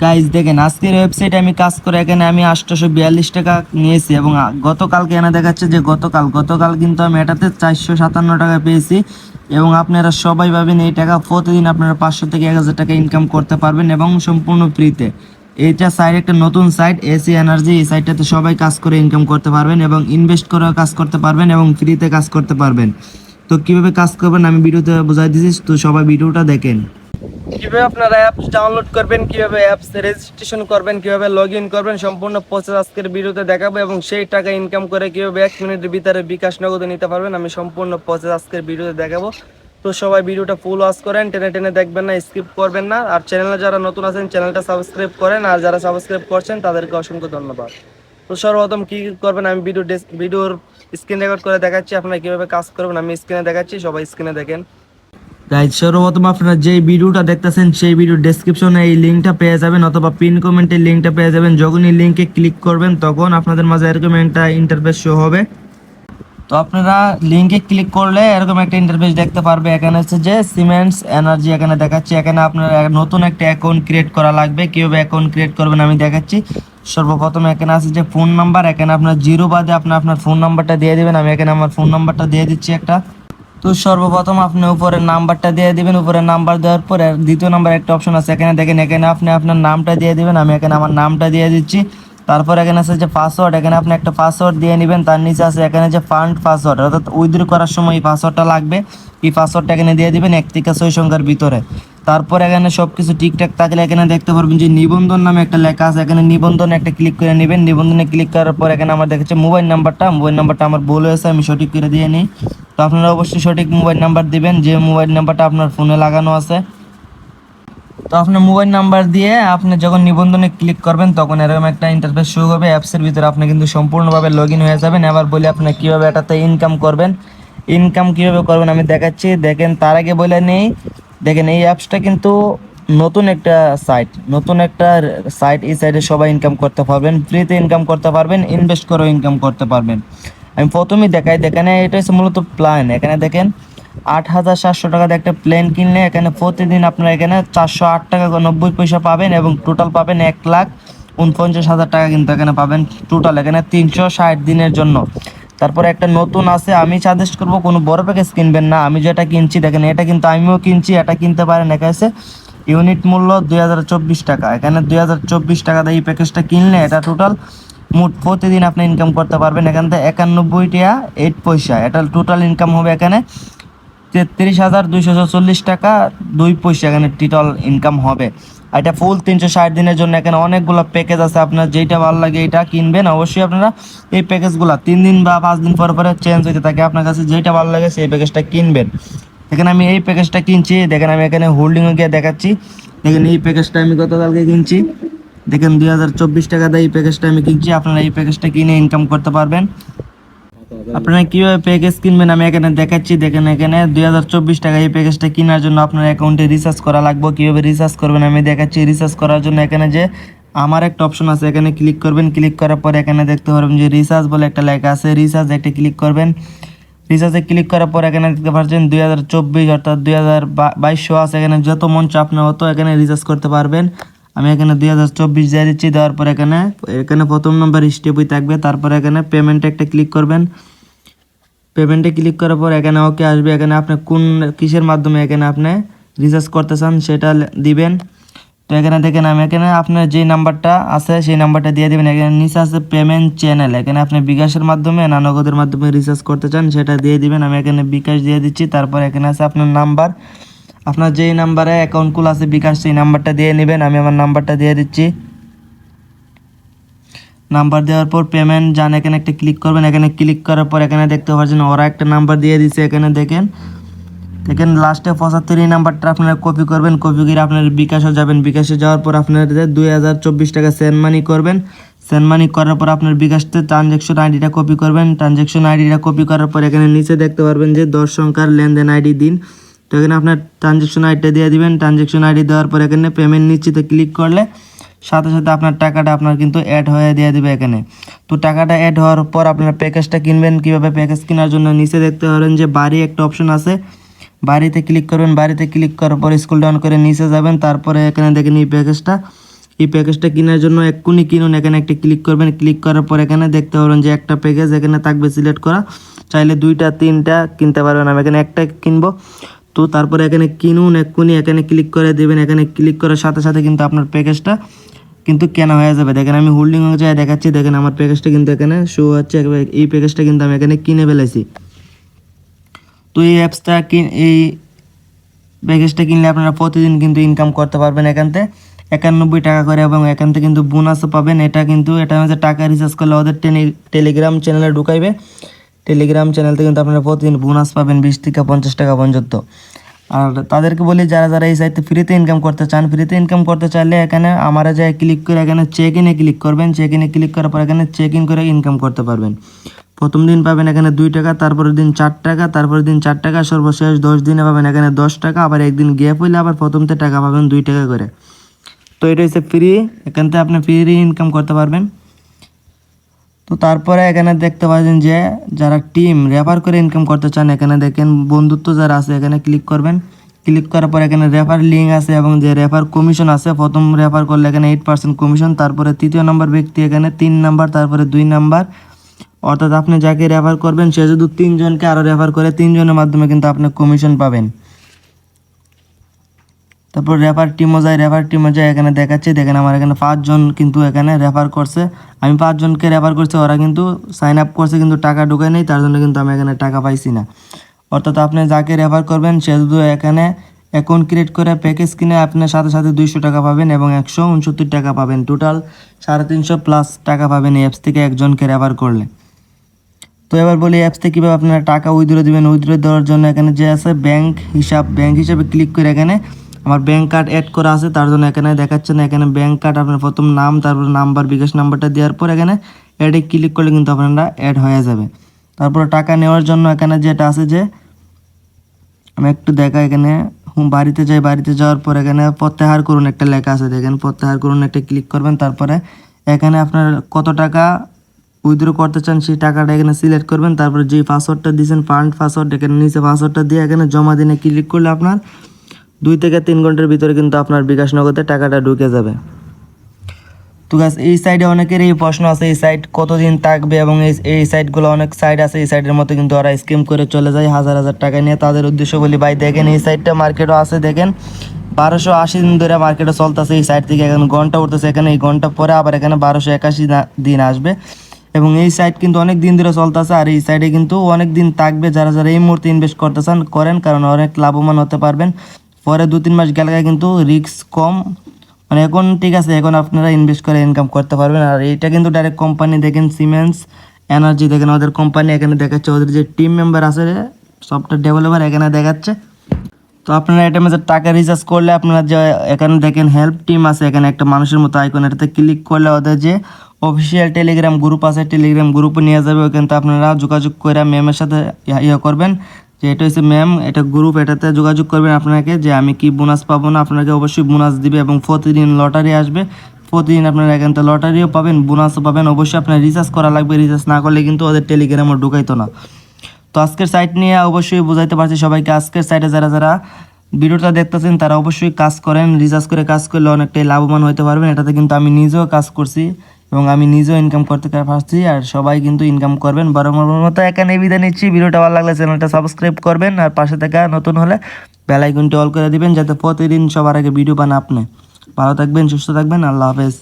Guys দেখেন, আজকের ওয়েবসাইটে আমি কাজ করে এখানে আমি আটশোশো বিয়াল্লিশ টাকা নিয়েছি এবং গতকালকে এনে দেখাচ্ছে যে গতকাল গতকাল কিন্তু আমি এটাতে চারশো সাতান্ন টাকা পেয়েছি এবং আপনারা সবাই পাবেন এই টাকা প্রতিদিন আপনারা পাঁচশো থেকে এক হাজার টাকা ইনকাম করতে পারবেন এবং সম্পূর্ণ ফ্রিতে এইটা সাইড একটা নতুন সাইট এসি এনার্জি এই সাইটটাতে সবাই কাজ করে ইনকাম করতে পারবেন এবং ইনভেস্ট করেও কাজ করতে পারবেন এবং ফ্রিতে কাজ করতে পারবেন। তো কীভাবে কাজ করবেন আমি ভিডিওতে বোঝাই দিচ্ছি তো সবাই ভিডিওটা দেখেন। কীভাবে আপনারা অ্যাপস ডাউনলোড করবেন, কীভাবে অ্যাপস রেজিস্ট্রেশন করবেন, কীভাবে লগ ইন করবেন, সম্পূর্ণ প্রসেস আজকের ভিডিওতে দেখাবো এবং সেই টাকা ইনকাম করে কীভাবে এক মিনিটের ভিতরে বিকাশ নগদে নিতে পারবেন, আমি সম্পূর্ণ প্রসেস আজকের ভিডিওতে দেখাবো। তো সবাই ভিডিওটা ফুল ওয়াচ করেন, টেনে টেনে দেখবেন না স্কিপ করবেন না। আর চ্যানেলে যারা নতুন আছেন চ্যানেলটা সাবস্ক্রাইব করেন, আর যারা সাবস্ক্রাইব করছেন, তাদেরকে অসংখ্য ধন্যবাদ। তো সর্বপ্রথম কী করবেন, আমি ভিডিও ভিডিওর স্ক্রিন রেকর্ড করে দেখাচ্ছি, আপনারা কীভাবে কাজ করবেন, আমি স্ক্রিনে দেখাচ্ছি, সবাই স্ক্রিনে দেখেন। গাইজ সর্বপ্রথম আপনারা যে ভিডিওটা দেখতেছেন, সেই ভিডিও ডেসক্রিপশনে এই লিঙ্কটা পেয়ে যাবেন অথবা পিন কমেন্টে লিঙ্কটা পেয়ে যাবেন। যখন এই লিঙ্কে ক্লিক করবেন, তখন আপনাদের মাঝে এরকম একটা ইন্টারফেস শো হবে। তো আপনারা লিঙ্কে ক্লিক করলে এরকম একটা ইন্টারফেস দেখতে পারবে। এখানে হচ্ছে যে সিমেন্টস এনার্জি এখানে দেখাচ্ছি। এখানে আপনার নতুন একটা অ্যাকাউন্ট ক্রিয়েট করা লাগবে। কীভাবে অ্যাকাউন্ট ক্রিয়েট করবেন আমি দেখাচ্ছি। সর্বপ্রথম এখানে আছে যে ফোন নাম্বার এখানে আপনার জিরো বাদে আপনি আপনার ফোন নাম্বারটা দিয়ে দেবেন। আমি এখানে আমার ফোন নাম্বারটা দিয়ে দিচ্ছি একটা। তো সর্বপ্রথম আপনি উপরের নাম্বারটা দিয়ে দিবেন। উপরে নাম্বার দেওয়ার পরে দ্বিতীয় নাম্বার একটা অপশন আছে। এখানে দেখেন, এখানে আপনি আপনার নামটা দিয়ে দিবেন। আমি এখানে আমার নামটা দিয়ে দিচ্ছি। তারপর এখানে আছে যে পাসওয়ার্ড এখানে আপনি একটা পাসওয়ার্ড দিয়ে নেবেন। তার নিচে আছে এখানে যে ফান্ড পাসওয়ার্ড অর্থাৎ উইথড্র করার সময় এই পাসওয়ার্ডটা লাগবে। এই পাসওয়ার্ডটা এখানে দিয়ে দিবেন। এক থেকে ছয় সংখ্যার ভিতরে। তারপর এখানে সব কিছু ঠিকঠাক থাকলে এখানে দেখতে পারবেন যে নিবন্ধন নামে একটা লেখা আছে। এখানে নিবন্ধনে একটা ক্লিক করে নেবেন। নিবন্ধনে ক্লিক করার পর এখানে আমার দেখাচ্ছে মোবাইল নাম্বারটা মোবাইল নাম্বারটা আমার ভুল হয়েছে, আমি সঠিক করে দিয়ে নিই। তো আপনারা অবশ্যই সঠিক মোবাইল নাম্বার দিবেন। যে মোবাইল নাম্বারটা আপনার ফোনে লাগানো আছে। তো আপনার মোবাইল নাম্বার দিয়ে আপনি যখন নিবন্ধনে ক্লিক করবেন, তখন এরকম একটা ইন্টারফেস শুরু হবে অ্যাপসের ভিতরে আপনি কিন্তু সম্পূর্ণভাবে লগ ইন হয়ে যাবেন। এবার বলি আপনি কীভাবে এটাতে ইনকাম করবেন। ইনকাম কীভাবে করবেন আমি দেখাচ্ছি। দেখেন, তার আগে বলে নেই দেখেন, এই অ্যাপসটা কিন্তু নতুন একটা সাইট নতুন একটা সাইট এই সাইটে সবাই ইনকাম করতে পারবেন ফ্রিতে ইনকাম করতে পারবেন ইনভেস্ট করেও ইনকাম করতে পারবেন। আমি প্রথমেই দেখাই এখানে এটা হচ্ছে মূলত প্ল্যান এখানে দেখেন, আট হাজার সাতশো টাকাতে একটা প্লেন কিনলে এখানে প্রতিদিন আপনারা এখানে চারশো আট টাকা নব্বই পয়সা পাবেন এবং টোটাল পাবেন এক লাখ উনপঞ্চাশ হাজার টাকা কিন্তু এখানে পাবেন টোটাল এখানে তিনশো ষাট দিনের জন্য। তারপরে একটা নতুন আছে, আমি সাজেস্ট করব, কোনো বড় প্যাকেজ কিনবেন না। আমি যেটা কিনছি, দেখেন, এটা কিন্তু আমিও কিনছি, এটা কিনতে পারেন। এখানে ইউনিট মূল্য দুই হাজার চব্বিশ টাকা। এখানে দুই চব্বিশ টাকাতে এই প্যাকেজটা কিনলে এটা টোটাল মোট প্রতিদিন আপনি ইনকাম করতে পারবেন। এখান থেকে একানব্বই টাকা এইট পয়সা। এটা টোটাল ইনকাম হবে এখানে তেত্রিশ হাজার দুইশো টাকা, দুই পয়সা এখানে টোটাল ইনকাম হবে। এটা ফুল তিনশো ষাট দিনের জন্য। এখানে অনেকগুলো প্যাকেজ আছে। আপনার যেইটা ভালো লাগে এটা কিনবেন। অবশ্যই আপনারা এই প্যাকেজগুলো তিন দিন বা পাঁচ দিন পর পরে চেঞ্জ হইতে থাকে। আপনার কাছে যেইটা ভালো লাগে সেই প্যাকেজটা কিনবেন। এখানে আমি এই প্যাকেজটা কিনছি। দেখেন আমি এখানে হোল্ডিংয়ে গিয়ে দেখাচ্ছি। দেখেন এই প্যাকেজটা আমি গতকালকে কিনছি। দেখেন দুই হাজার চব্বিশ টাকা দিয়ে এই প্যাকেজটা আমি কিনছি। আপনারা এই প্যাকেজটা কিনে ইনকাম করতে পারবেন। আপনারা কীভাবে প্যাকেজ কিনবেন? আমি এখানে দেখাচ্ছি, দেখেন এখানে দুই হাজার চব্বিশ টাকা এই প্যাকেজটা কেনার জন্য আপনার অ্যাকাউন্টে রিচার্জ করা লাগবে। কীভাবে রিচার্জ করবেন? আমি দেখাচ্ছি রিচার্জ করার জন্য এখানে যে আমার একটা অপশন আছে, এখানে ক্লিক করবেন। ক্লিক করার পর এখানে দেখতে পারবেন যে রিচার্জ বলে একটা লেখা আছে। রিচার্জ একটা ক্লিক করবেন। রিচার্জে ক্লিক করার পর এখানে দেখতে পাচ্ছেন দুই হাজার চব্বিশ অর্থাৎ দুই হাজার বাইশশো আছে। এখানে যত চাপ না হতো এখানে রিচার্জ করতে পারবেন। আমি এখানে দুই হাজার চব্বিশ দিয়ে দিচ্ছি, দেওয়ার পর এখানে এখানে প্রথম নম্বর স্টেপই থাকবে, তারপর এখানে পেমেন্টে একটা ক্লিক করবেন। পেমেন্টে ক্লিক করার পর এখানে ওকে আসবে, এখানে আপনি কোন কিসের মাধ্যমে এখানে আপনি রিচার্জ করতে চান সেটা দিবেন। তো এখানে দেখেন, আমি এখানে আপনার যে নাম্বারটা আছে, সেই নাম্বারটা দিয়ে দিবেন। এখানে নিচে আছে পেমেন্ট চ্যানেল এখানে আপনি বিকাশের মাধ্যমে না নগদের মাধ্যমে রিচার্জ করতে চান, সেটা দিয়ে দিবেন। আমি এখানে বিকাশ দিয়ে দিচ্ছি, তারপর এখানে আছে আপনার নাম্বার আপনার যেই নাম্বারে অ্যাকাউন্ট খুলে আছে বিকাশ, সেই নাম্বারটা দিয়ে নেবেন, আমি আমার নাম্বারটা দিয়ে দিচ্ছি। নাম্বার দেওয়ার পর পেমেন্ট যান, এখানে একটা ক্লিক করবেন, এখানে ক্লিক করার পর এখানে দেখতে পাচ্ছেন ওরা একটা নাম্বার দিয়ে দিচ্ছে এখানে দেখেন। দেখেন লাস্টে পঁচাত্তর এই নাম্বারটা আপনারা কপি করবেন কপি করে আপনার বিকাশে যাবেন। বিকাশে যাওয়ার পর আপনাদের দুই হাজার চব্বিশ টাকা সেন্ড মানি করবেন। সেন্ড মানি করার পর আপনার বিকাশতে ট্রানজ্যাকশন আইডিটা কপি করবেন। ট্রানজ্যাকশন আইডিটা কপি করার পর এখানে নিচে দেখতে পারবেন যে দশ সংখ্যার লেনদেন আইডি দিন। তো এখানে আপনার ট্রানজ্যাকশন আইডিটা দিয়ে দিবেন। ট্রানজ্যাকশন আইডি দেওয়ার পর এখানে পেমেন্ট নিশ্চিতে ক্লিক করলে সাথে সাথে আপনার টাকাটা আপনার কিন্তু অ্যাড হয়ে দিয়ে দিবে এখানে। তো টাকাটা অ্যাড হওয়ার পর আপনার প্যাকেজটা কিনবেন। কীভাবে প্যাকেজ কেনার জন্য নিচে দেখতে পারেন যে বাড়ি একটা অপশন আছে। বাড়িতে ক্লিক করবেন। বাড়িতে ক্লিক করার পর স্কুল ডাউন করে নিচে যাবেন। তারপরে এখানে দেখেন এই প্যাকেজটা এই প্যাকেজটা কেনার জন্য এক্ষুনি কিনুন। এখানে একটা ক্লিক করবেন। ক্লিক করার পর এখানে দেখতে পাবেন যে একটা প্যাকেজ এখানে থাকবে সিলেক্ট করা। চাইলে দুইটা, তিনটা কিনতে পারবেন। আমি এখানে একটা কিনবো। তো তারপরে এখানে কিনুন, এক্ষুনি এখানে ক্লিক করে দেবেন। এখানে ক্লিক করার সাথে সাথে কিন্তু আপনার প্যাকেজটা কিন্তু কেনা হয়ে যাবে। দেখেন আমি হোল্ডিং অনুযায়ী দেখাচ্ছি। দেখেন আমার প্যাকেজটা কিন্তু এখানে শো হচ্ছে। এই প্যাকেজটা কিন্তু আমি এখানে কিনে ফেলেছি। তো এই অ্যাপসটা কিন এই প্যাকেজটা কিনলে আপনারা প্রতিদিন কিন্তু ইনকাম করতে পারবেন এখান থেকে। একানব্বই টাকা করে এবং এখান থেকে কিন্তু বোনাসও পাবেন। এটা কিন্তু এটা হচ্ছে টাকা রিচার্জ করলে ওদের টেলি- টেলিগ্রাম চ্যানেলে ঢুকাইবে। টেলিগ্রাম চ্যানেল থেকে কিন্তু আপনারা প্রতিদিন বোনাস পাবেন বিশ থেকে পঞ্চাশ টাকা পর্যন্ত। আর তাদেরকে বলি, যারা যারা এই সাইটে ফ্রিতে ইনকাম করতে চান ফ্রিতে ইনকাম করতে চাইলে এখানে আমারা যায় ক্লিক করে এখানে চেক ইনে ক্লিক করবেন। চেক ইনে ক্লিক করার পর এখানে চেক ইন করে ইনকাম করতে পারবেন। প্রথম দিন পাবেন এখানে দুই টাকা, তারপরের দিন চার টাকা, তারপরের দিন চার টাকা, সর্বশেষ দশ দিনে পাবেন এখানে দশ টাকা, আবার একদিন গ্যাপ হইলে আবার প্রথমতে টাকা পাবেন দুই টাকা করে। তো এটা হচ্ছে ফ্রি এখান থেকে আপনি ফ্রি ইনকাম করতে পারবেন। তো তারপরে এখানে দেখতে পাচ্ছেন যে যারা টিম রেফার করে ইনকাম করতে চান, এখানে দেখেন বন্ধুত্ব যারা আছে, এখানে ক্লিক করবেন। ক্লিক করার পর এখানে রেফার লিঙ্ক আছে এবং যে রেফার কমিশন আছে, প্রথম রেফার করলে এখানে এইট পার্সেন্ট কমিশন তারপরে তৃতীয় নম্বর ব্যক্তি এখানে তিন নাম্বার তারপরে দুই নাম্বার অর্থাৎ আপনি যাকে রেফার করবেন, সে যদি তিনজনকে আরও রেফার করে, তিনজনের মাধ্যমে কিন্তু আপনি কমিশন পাবেন। তারপর রেফার টিমও যায় রেফার টিমও যায়, এখানে দেখাচ্ছে, দেখেন আমার এখানে পাঁচজন কিন্তু এখানে রেফার করছে। আমি পাঁচজনকে রেফার করছি, ওরা কিন্তু সাইন আপ করছে, কিন্তু টাকা ঢুকে নেই, তার জন্য কিন্তু আমি এখানে টাকা পাইছি না। অর্থাৎ আপনি যাকে রেফার করবেন, সে শুধু এখানে অ্যাকাউন্ট ক্রিয়েট করে প্যাকেজ কিনে আপনার সাথে সাথে দুইশো টাকা পাবেন এবং একশো উনসত্তর টাকা পাবেন। টোটাল সাড়ে তিনশো প্লাস টাকা পাবেন এই অ্যাপস থেকে একজনকে রেফার করলে। তো এবার বলি অ্যাপস থেকে কীভাবে আপনারা টাকা উইথড্র দিবেন? উইথড্র দেওয়ার জন্য এখানে যে আছে ব্যাংক হিসাব ব্যাংক হিসাবে ক্লিক করে এখানে আমার ব্যাংক কার্ড অ্যাড করা আছে, তার জন্য এখানে দেখাচ্ছে না, এখানে ব্যাংক কার্ড আপনার প্রথম নাম, তারপর নাম্বার বিকাশ নাম্বারটা দেওয়ার পর এখানে অ্যাডে ক্লিক করলে কিন্তু আপনারা অ্যাড হয়ে যাবে। তারপর টাকা নেওয়ার জন্য এখানে যেটা আছে যে, আমি একটু দেখা এখানে, হুম, বাড়িতে যাই, বাড়িতে যাওয়ার পর এখানে প্রত্যাহার করুন একটা লেখা আছে, দেখেন, প্রত্যাহার করুন একটা ক্লিক করবেন, তারপরে এখানে আপনার কত টাকা উইথড্র করতে চান সেই টাকাটা এখানে সিলেক্ট করবেন, তারপরে যে পাসওয়ার্ডটা দিয়েছেন ফান্ড পাসওয়ার্ড এখানে নিচে পাসওয়ার্ডটা দিয়ে এখানে জমা দিনে ক্লিক করলে আপনার দুই থেকে তিন ঘণ্টার ভিতরে কিন্তু আপনার বিকাশ নগদে টাকাটা ঢুকে যাবে। তো গাছ এই সাইডে অনেকের এই প্রশ্ন আছে, এই সাইড কতদিন থাকবে এবং এই এই সাইটগুলো অনেক সাইড আছে, এই সাইডের মতো কিন্তু ওরা স্কিম করে চলে যায় হাজার হাজার টাকা নিয়ে। তাদের উদ্দেশ্য বলি, ভাই, দেখেন এই সাইডটা মার্কেটও আছে, দেখেন বারোশো আশি দিন ধরে মার্কেটে চলতেছে, এই সাইড থেকে এখন ঘণ্টা উঠতেছে, এখানে এই ঘণ্টা পরে আবার এখানে বারোশো একাশি দিন আসবে। এবং এই সাইড কিন্তু অনেক দিন ধরে চলতেছে, আর এই সাইডে কিন্তু অনেক দিন থাকবে, যারা যারা এই মুহূর্তে ইনভেস্ট করতে চান, করেন, কারণ অনেক লাভবান হতে পারবেন। পরে দু তিন মাস গেলে কিন্তু রিস্ক কম। মানে এখন ঠিক আছে, এখন আপনারা ইনভেস্ট করে ইনকাম করতে পারবেন। আর এটা কিন্তু ডাইরেক্ট কোম্পানি দেখেন সিমেন্স এনার্জি দেখেন, ওদের কোম্পানি এখানে দেখাচ্ছে। ওদের যে টিম মেম্বার আছে সফটওয়্যার ডেভেলপার এখানে দেখাচ্ছে। তো আপনারা এটা মধ্যে টাকা রিচার্জ করলে আপনারা যে এখানে দেখেন হেল্প টিম আছে, এখানে একটা মানুষের মতো আইকন এটাতে ক্লিক করলে ওদের যে অফিসিয়াল টেলিগ্রাম গ্রুপ আছে টেলিগ্রাম গ্রুপে নিয়ে যাবে। ওইখানে তো আপনারা যোগাযোগ করে ম্যামের সাথে ইয়ে করবেন। যে এটা হচ্ছে ম্যাম এটা গ্রুপ এটাতে যোগাযোগ করবেন আপনাকে যে আমি কি বোনাস পাবো না, আপনাকে অবশ্যই বোনাস দিবে এবং প্রতিদিন লটারি আসবে। প্রতিদিন আপনারা এখান থেকে লটারিও পাবেন বোনাসও পাবেন। অবশ্যই আপনার রিচার্জ করা লাগবে রিচার্জ না করলে কিন্তু ওদের টেলিগ্রামও ঢুকাইতো না। তো আজকের সাইট নিয়ে অবশ্যই বোঝাইতে পারছি সবাইকে, আজকের সাইটে যারা যারা ভিডিওটা দেখতেছেন, তারা অবশ্যই কাজ করেন। রিচার্জ করে কাজ করলে অনেকটাই লাভবান হতে পারবেন। এটাতে কিন্তু আমি নিজেও কাজ করছি। এবং আমি নিজেও ইনকাম করতে পারছি আর সবাই কিন্তু ইনকাম করবেন। বরাবর মতো এখানে বিদায় নিচ্ছি। ভিডিওটা ভালো লাগলে চ্যানেলটা সাবস্ক্রাইব করবেন আর পাশে থাকা নতুন হলে বেলাইকনটি অল করে দিবেন যাতে প্রতিদিন সবার আগে ভিডিও পান আপনি। ভালো থাকবেন, সুস্থ থাকবেন। আল্লাহ হাফেজ।